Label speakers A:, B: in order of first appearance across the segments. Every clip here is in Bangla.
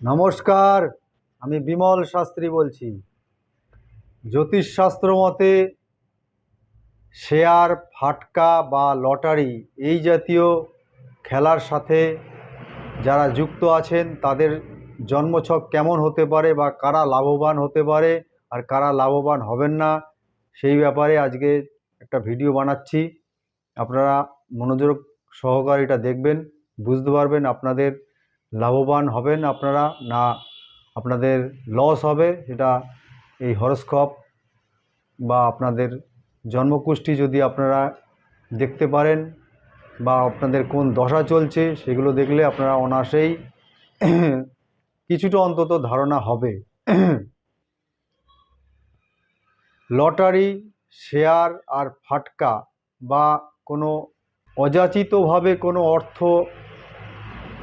A: নমস্কার, আমি বিমল শাস্ত্রী বলছি। জ্যোতিষশাস্ত্র মতে, শেয়ার, ফাটকা বা লটারি এই জাতীয় খেলার সাথে যারা যুক্ত আছেন, তাদের জন্মছক কেমন হতে পারে বা কারা লাভবান হতে পারে আর কারা লাভবান হবেন না, সেই ব্যাপারে আজকে একটা ভিডিও বানাচ্ছি। আপনারা মনোযোগ সহকারে এটা দেখবেন, বুঝতে পারবেন আপনাদের লাভবান হবেন আপনারা, না আপনাদের লস হবে এটা এই হরস্কোপ বা আপনাদের জন্মকুষ্ঠি যদি আপনারা দেখতে পারেন বা আপনাদের কোন দশা চলছে, সেগুলো দেখলে আপনারা অনায়াসেই কিছুটা অন্তত ধারণা হবে। লটারি, শেয়ার আর ফাটকা বা কোনো অযাচিতভাবে কোনো অর্থ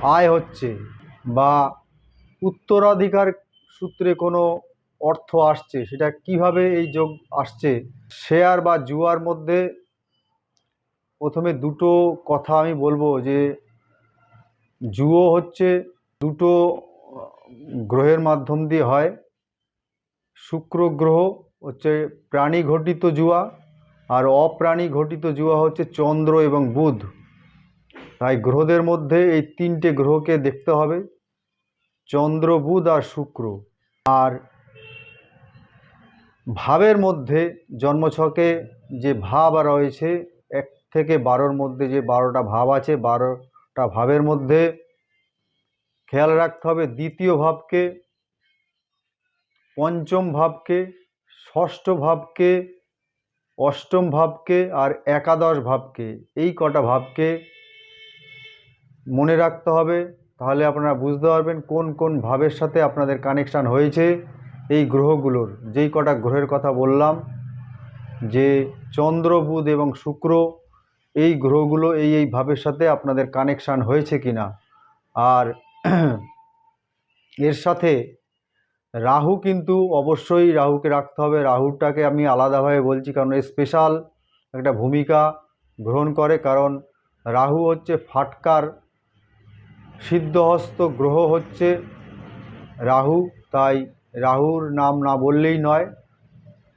A: আয় হচ্ছে বা উত্তরাধিকার সূত্রে কোনো অর্থ আসছে, সেটা কীভাবে এই যোগ আসছে? শেয়ার বা জুয়ার মধ্যে প্রথমে দুটো কথা আমি বলব যে, জুয়ো হচ্ছে দুটো গ্রহের মাধ্যম দিয়ে হয়। শুক্র গ্রহ হচ্ছে প্রাণী ঘটিত জুয়া আর অপ্রাণী ঘটিত জুয়া হচ্ছে চন্দ্র এবং বুধ। তাই গ্রহদের মধ্যে এই তিনটে গ্রহকে দেখতে হবে, চন্দ্র, বুধ আর শুক্র। আর ভাবের মধ্যে জন্মছকে যে ভাব রয়েছে, এক থেকে বারোর মধ্যে যে বারোটা ভাব আছে, বারোটা ভাবের মধ্যে খেয়াল রাখতে হবে দ্বিতীয় ভাবকে, পঞ্চম ভাবকে, ষষ্ঠ ভাবকে, অষ্টম ভাবকে আর একাদশ ভাবকে। এই কটা ভাবকে মনে রাখতে হবে, তাহলে আপনারা বুঝতে পারবেন কোন কোন ভাবের সাথে আপনাদের কানেকশান হয়েছে এই গ্রহগুলোর। যেই কটা গ্রহের কথা বললাম, যে চন্দ্র, বুধ এবং শুক্র, এই গ্রহগুলো এই এই ভাবের সাথে আপনাদের কানেকশান হয়েছে কি না আর এর সাথে রাহু কিন্তু অবশ্যই রাহুকে রাখতে হবে। রাহুটাকে আমি আলাদাভাবে বলছি, কারণ স্পেশাল একটা ভূমিকা গ্রহণ করে, কারণ রাহু হচ্ছে ফাটকার সিদ্ধহস্ত গ্রহ হচ্ছে রাহু। তাই রাহুর নাম না বললেই নয়।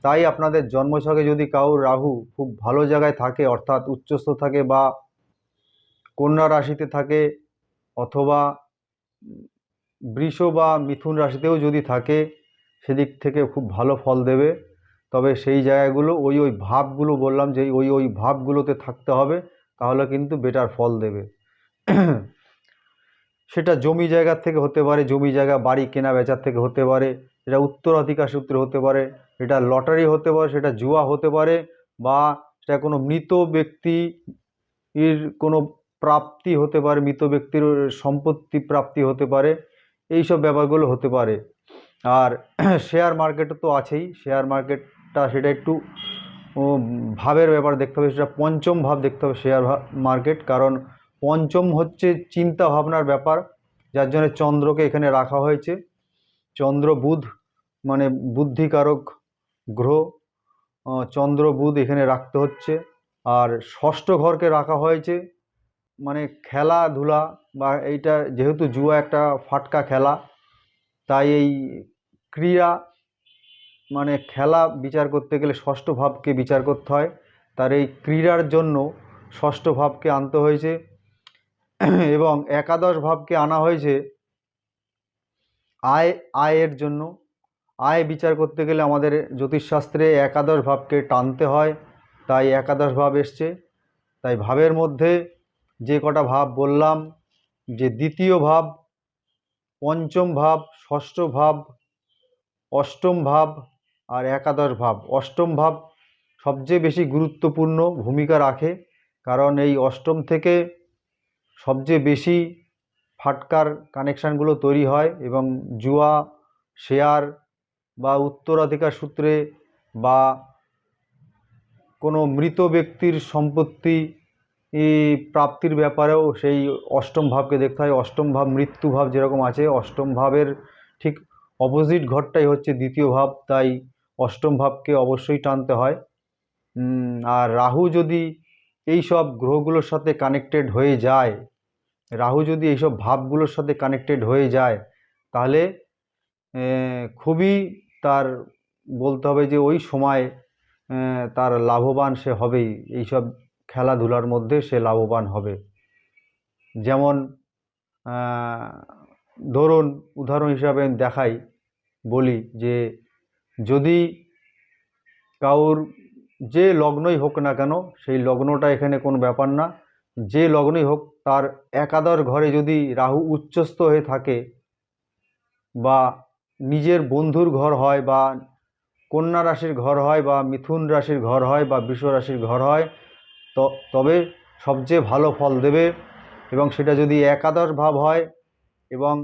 A: তাই আপনাদের জন্মছকে যদি কারোর রাহু খুব ভালো জায়গায় থাকে, অর্থাৎ উচ্চস্থ থাকে বা কন্যা রাশিতে থাকে অথবা বৃষ বা মিথুন রাশিতেও যদি থাকে, সেদিক থেকে খুব ভালো ফল দেবে। তবে সেই জায়গাগুলো, ওই ওই ভাবগুলো বললাম যে, ওই ওই ভাবগুলোতে থাকতে হবে, তাহলে কিন্তু বেটার ফল দেবে। সেটা জমি জায়গার থেকে হতে পারে, জমি জায়গা, বাড়ি কেনা বেচার থেকে হতে পারে এটা উত্তরাধিকার সূত্রে হতে পারে এটা লটারি হতে পারে, সেটা জুয়া হতে পারে, বা সেটা কোনো মৃত ব্যক্তি এর কোনো প্রাপ্তি হতে পারে, মৃত ব্যক্তির সম্পত্তি প্রাপ্তি হতে পারে এই সব ব্যাপারগুলো হতে পারে। আর শেয়ার মার্কেটে তো আছেই শেয়ার মার্কেটটা সেটা একটু ভাবের ব্যাপার দেখতে হবে, সেটা পঞ্চম ভাব দেখতে হবে শেয়ার মার্কেট কারণ পঞ্চম হচ্ছে চিন্তা ভাবনার ব্যাপার, যার জন্য চন্দ্রকে এখানে রাখা হয়েছে। চন্দ্র বুধ মানে বুদ্ধিকারক গ্রহ চন্দ্র বুধ এখানে রাখতে হচ্ছে। আর ষষ্ঠ ঘরকে রাখা হয়েছে মানে খেলাধুলা বা এইটা যেহেতু জুয়া একটা ফাটকা খেলা, তাই এই ক্রীড়া মানে খেলা বিচার করতে গেলে ষষ্ঠ ভাবকে বিচার করতে হয়। তার এই ক্রীড়ার জন্য ষষ্ঠ ভাবকে আনতে হয়েছে। এবং একাদশ ভাবকে আনা হয়েছে আয়, আয়ের জন্য। আয় বিচার করতে গেলে আমাদের জ্যোতিষশাস্ত্রে একাদশ ভাবকে টানতে হয়, তাই একাদশ ভাব এসছে। তাই ভাবের মধ্যে যে কটা ভাব বললাম, যে দ্বিতীয় ভাব, পঞ্চম ভাব, ষষ্ঠ ভাব, অষ্টম ভাব আর একাদশ ভাব। অষ্টম ভাব সবচেয়ে বেশি গুরুত্বপূর্ণ ভূমিকা রাখে, কারণ এই অষ্টম থেকে সবচেয়ে বেশি ফাটকার কানেকশানগুলো তৈরি হয় এবং জুয়া, শেয়ার বা উত্তরাধিকার সূত্রে বা কোনো মৃত ব্যক্তির সম্পত্তি প্রাপ্তির ব্যাপারেও সেই অষ্টম ভাবকে দেখতে হয়। অষ্টম ভাব মৃত্যু ভাব যেরকম আছে, অষ্টম ভাবের ঠিক অপোজিট ঘরটাই হচ্ছে দ্বিতীয় ভাব, তাই অষ্টম ভাবকে অবশ্যই টানতে হয়। আর রাহু যদি এই সব গ্রহগুলোর সাথে কানেক্টেড হয়ে যায়। রাহু যদি এইসব ভাবগুলোর সাথে কানেক্টেড হয়ে যায়, তাহলে খুবই তার বলতে হবে যে ওই সময় তার লাভবান সে হবেই। এইসব খেলাধুলার মধ্যে সে লাভবান হবে। যেমন ধরুন, উদাহরণ হিসাবে দেখাই, বলি যে যদি কাউর যে লগ্নই হোক না কেন সেই লগ্নটা এখানে কোনো ব্যাপার না। যে লগ্নই হোক তার একাদশ ঘরে যদি রাহু উচ্চস্থ হয়ে থাকে বা নিজের বন্ধুর ঘর হয় বা কন্যা রাশির ঘর হয় বা মিথুন রাশির ঘর হয় বা বৃষ রাশির ঘর হয় তবে সবচেয়ে ভালো ফল দেবে এবং সেটা যদি একাদশ ভাব হয় এবং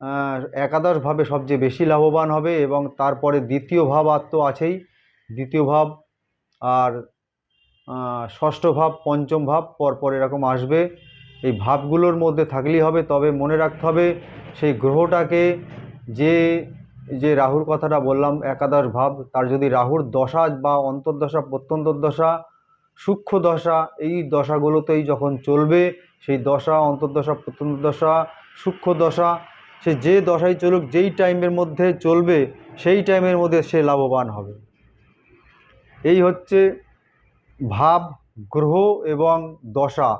A: আহ, একাদশ ভাবে সবচেয়ে বেশি লাভবান হবে এবং তারপরে দ্বিতীয় ভাব আর তো আছেই। দ্বিতীয় ভাব আর ষষ্ঠ ভাব, পঞ্চম ভাব পরপর এরকম আসবে। এই ভাবগুলোর মধ্যে থাকলেই হবে, তবে মনে রাখতে হবে সেই গ্রহটাকে যে যে রাহুর কথাটা বললাম, একাদশ ভাব, তার যদি রাহুর দশা বা অন্তর্দশা, প্রত্যন্তর্দশা, সূক্ষ্ম দশা, এই দশাগুলোতেই যখন চলবে, সেই দশা, অন্তর্দশা, প্রত্যন্তর্দশা, সূক্ষ্ম দশা, সে যে দশাই চলুক, যেই টাইমের মধ্যে চলবে, সেই টাইমের মধ্যে সে লাভবান হবে। এই হচ্ছে ভাব, গ্রহ এবং দশা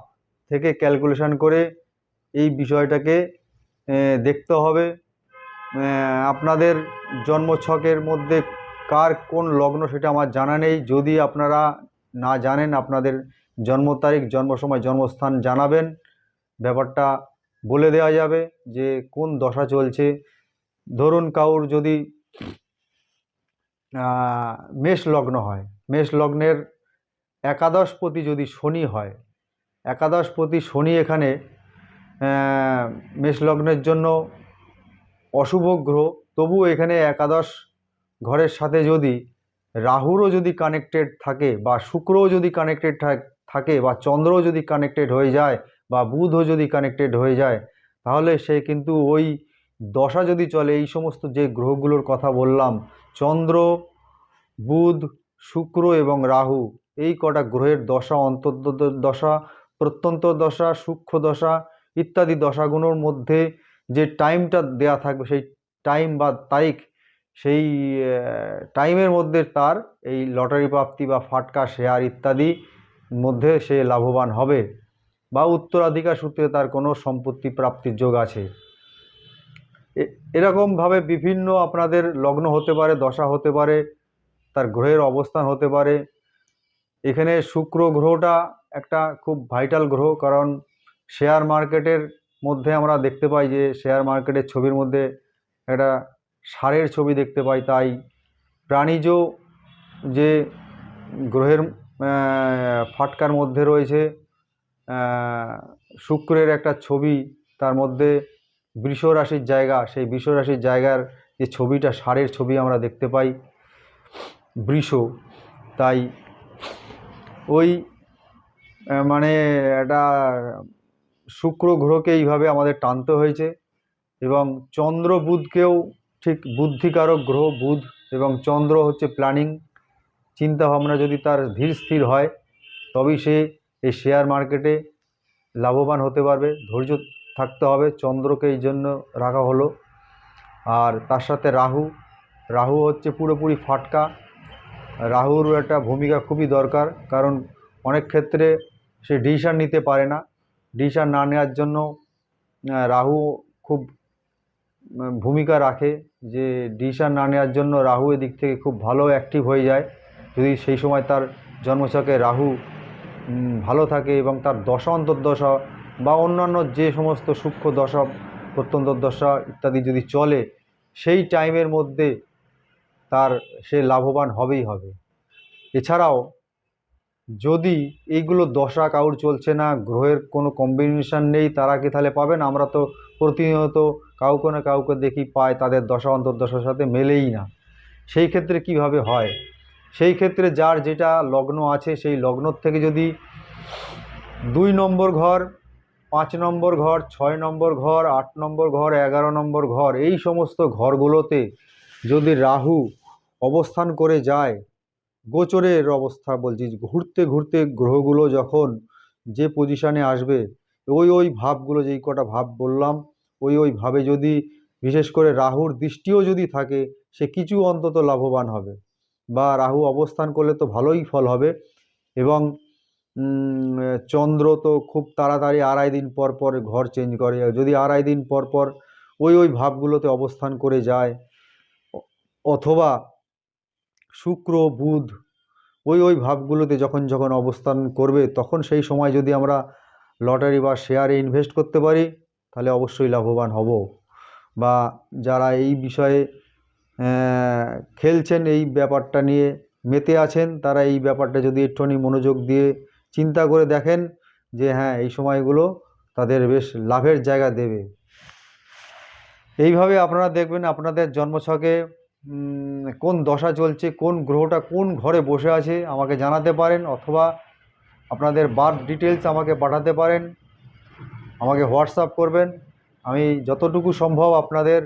A: থেকে ক্যালকুলেশন করে এই বিষয়টাকে দেখতে হবে। আপনাদের জন্মছকের মধ্যে কার কোন লগ্ন সেটা আমার জানা নেই। যদি আপনারা না জানেন, আপনাদের জন্ম তারিখ, জন্ম সময়, জন্মস্থান জানাবেন। ব্যাপারটা বলে দেওয়া যাবে যে কোন দশা চলছে। ধরুন কাউর যদি মেষ লগ্ন হয়। মেষ লগ্নের একাদশপতি যদি শনি হয় একাদশপতি শনি এখানে মেষ লগ্নের জন্য অশুভ গ্রহ। তবুও এখানে একাদশ ঘরের সাথে যদি রাহুরও যদি কানেক্টেড থাকে বা শুক্রও যদি কানেক্টেড থাকে বা চন্দ্রও যদি কানেক্টেড হয়ে যায় বা বুধও যদি কানেক্টেড হয়ে যায়, তাহলে সে কিন্তু ওই দশা যদি চলে, এই সমস্ত যে গ্রহগুলোর কথা বললাম, চন্দ্র, বুধ, শুক্র এবং রাহু, এই কটা গ্রহের দশা অন্তর্দ দশা, প্রত্যন্ত দশা, সূক্ষ্ম দশা ইত্যাদি দশাগুলোর মধ্যে যে টাইমটা দেয়া থাকবে, সেই টাইম বা তারিখ, সেই টাইমের মধ্যে তার এই লটারি প্রাপ্তি বা ফাটকা শেয়ার ইত্যাদি মধ্যে সে লাভবান হবে বা উত্তরাধিকার সূত্রে তার কোনো সম্পত্তি প্রাপ্তির যোগ আছে। এরকমভাবে বিভিন্ন আপনাদের লগ্ন হতে পারে, দশা হতে পারে, তার গ্রহের অবস্থান হতে পারে। এখানে শুক্র গ্রহটা একটা খুব ভাইটাল গ্রহ, কারণ শেয়ার মার্কেটের মধ্যে আমরা দেখতে পাই যে শেয়ার মার্কেটের ছবির মধ্যে একটা সারের ছবি দেখতে পাই তাই। প্রাণীজ যে গ্রহের ফাটকার মধ্যে রয়েছে শুক্রের একটা ছবি তার মধ্যে বৃষ রাশির জায়গা, সেই বৃষ রাশির জায়গার যে ছবিটা ষাঁড়ের ছবি আমরা দেখতে পাই বৃষ। তাই ওই মানে একটা শুক্র গ্রহকে এইভাবে আমাদের টানতে হয়েছে এবং চন্দ্র বুধকেও ঠিক বুদ্ধিকারক গ্রহ, বুধ এবং চন্দ্র হচ্ছে প্ল্যানিং চিন্তাভাবনা যদি তার ধীর স্থির হয়, তবেই সে এই শেয়ার মার্কেটে লাভবান হতে পারবে। ধৈর্য থাকতে হবে। চন্দ্রকে এই জন্য রাখা হলো। আর তার সাথে রাহু। রাহু হচ্ছে পুরোপুরি ফাটকা। রাহুর একটা ভূমিকা খুবই দরকার। কারণ অনেক ক্ষেত্রে সে ডিসিশান নিতে পারে না। ডিসিশান না নেওয়ার জন্য রাহু খুব ভূমিকা রাখে যে ডিসিশান না নেওয়ার জন্য রাহু এদিক থেকে খুব ভালো অ্যাক্টিভ হয়ে যায়। যদি সেই সময় তার জন্মছকে রাহু ভালো থাকে এবং তার দশা অন্তর্দশা বা অন্যান্য যে সমস্ত সূক্ষ্ম দশা, প্রত্যন্ত দশা ইত্যাদি যদি চলে, সেই টাইমের মধ্যে তার সে লাভবান হবেই হবে। এছাড়াও, যদি এইগুলো দশা কাউর চলছে না, গ্রহের কোনো কম্বিনেশন নেই, তারা কি তাহলে পাবেন আমরা তো প্রতিনিয়ত কাউকে না কাউকে দেখি পায়, তাদের দশা, অন্তর্দশার সাথে মেলেই না। সেই ক্ষেত্রে কীভাবে হয়? সেই ক্ষেত্রে যার যেটা লগ্ন আছে, সেই লগ্নর থেকে যদি দুই নম্বর ঘর পাঁচ নম্বর ঘর, ছয় নম্বর ঘর, আট নম্বর ঘর, এগারো নম্বর ঘর, এই সমস্ত ঘরগুলোতে যদি রাহু অবস্থান করে যায়, গোচরের অবস্থা বলছি, ঘুরতে ঘুরতে গ্রহগুলো যখন যে পজিশানে আসবে, ওই ওই ভাবগুলো যেই কটা ভাব বললাম, ওই ওই ভাবে যদি, বিশেষ করে রাহুর দৃষ্টিও যদি থাকে, সে কিছু অন্তত লাভবান হবে। বা রাহু অবস্থান করলে তো ভালোই ফল হবে এবং চন্দ্র তো খুব তাড়াতাড়ি আড়াই দিন পর পর ঘর চেঞ্জ করে। যদি আড়াই দিন পর পর ওই ওই ভাবগুলোতে অবস্থান করে যায় অথবা শুক্র, বুধ ওই ওই ভাবগুলোতে যখন যখন অবস্থান করবে, তখন সেই সময় যদি আমরা লটারি বা শেয়ারে ইনভেস্ট করতে পারি, তাহলে অবশ্যই লাভবান হব। বা যারা এই বিষয়ে খেলছেন এই ব্যাপারটা নিয়ে, মেতে আছেন, তারা এই ব্যাপারটা যদি একটুখানি মনোযোগ দিয়ে চিন্তা করে দেখেন যে হ্যাঁ এই সময়গুলো তাদের বেশ লাভের জায়গা দেবে। এইভাবে আপনারা দেখবেন আপনাদের জন্মছকে কোন দশা চলছে, কোন গ্রহটা কোন ঘরে বসে আছে আমাকে জানাতে পারেন অথবা আপনাদের বার্থ ডিটেলস আমাকে পাঠাতে পারেন, আমাকে হোয়াটসঅ্যাপ করবেন। আমি যতটুকু সম্ভব আপনাদের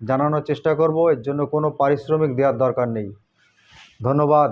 A: জানানোর চেষ্টা করব, এর জন্য কোনো পারিশ্রমিক দেওয়ার দরকার নেই। ধন্যবাদ।